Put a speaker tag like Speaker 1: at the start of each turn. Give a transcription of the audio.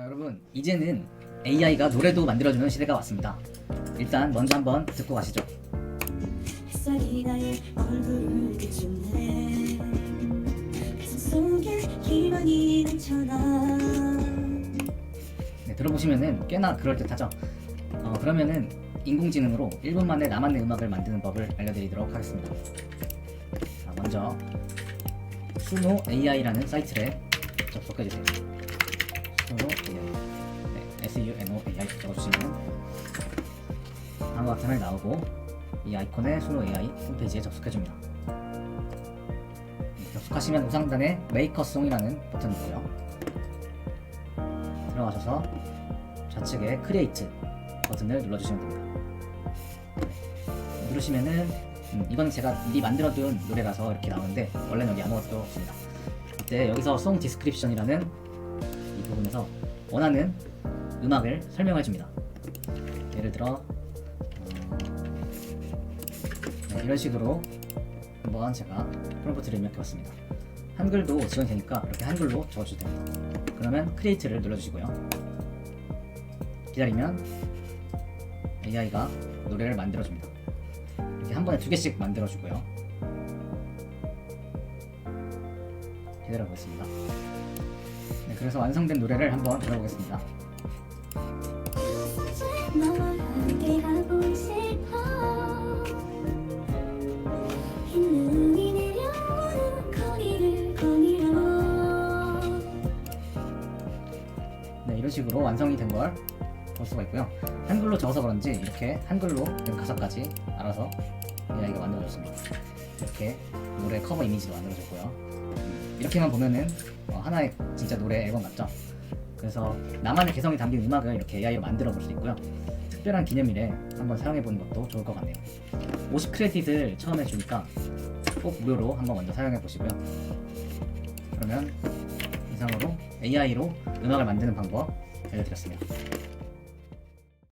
Speaker 1: 자 여러분 이제는 AI가 노래도 만들어주는 시대가 왔습니다. 일단 먼저 한번 듣고 가시죠.
Speaker 2: 햇살이 나의 얼굴을 비추네 가슴 속에 희망이 넘쳐나
Speaker 1: 네, 들어보시면은 꽤나 그럴듯하죠. 어, 그러면은 인공지능으로 1분 만에 나만의 음악을 만드는 법을 알려드리도록 하겠습니다. 자, 먼저 수노 AI라는 사이트에 접속해주세요. 수노 네, S-U-N-O AI 적어주시면 같은 화면이 나오고 이 아이콘의 수노 AI 홈페이지에 접속해줍니다. 네, 접속하시면 우상단에 메이커송이라는 버튼이 있고요. 들어가셔서 좌측에 크리에이트 버튼을 눌러주시면 됩니다. 누르시면은 음, 이건 제가 미리 만들어둔 노래라서 이렇게 나오는데 원래는 여기 아무것도 없습니다. 이때 여기서 송 디스크립션이라는 이 부분에서 원하는 음악을 설명해 줍니다. 예를 들어 어, 네, 이런 식으로 한번 제가 프롬프트를 입력해봤습니다. 한글도 지원이 되니까 이렇게 한글로 됩니다. 그러면 크리에이트를 눌러주시고요. 기다리면 AI가 노래를 만들어줍니다. 이렇게 한 번에 두 개씩 만들어주고요. 기다려보겠습니다. 네, 그래서 완성된 노래를 한번 들어보겠습니다. 이런 식으로 완성이 된 걸 볼 수가 있고요. 한글로 적어서 그런지 이렇게 한글로 된 가사까지 알아서 AI가 만들어줬습니다. 이렇게 노래 커버 이미지도 만들어줬고요. 음, 이렇게만 보면은 어, 하나의 진짜 노래 앨범 같죠? 그래서 나만의 개성이 담긴 음악을 이렇게 AI로 만들어 볼 수 있고요. 특별한 기념일에 한번 사용해 보는 것도 좋을 것 같네요. 50 크레딧을 처음에 주니까 꼭 무료로 한번 먼저 사용해 보시고요. 그러면 이상으로 AI로 음악을 만드는 방법 알려드렸습니다.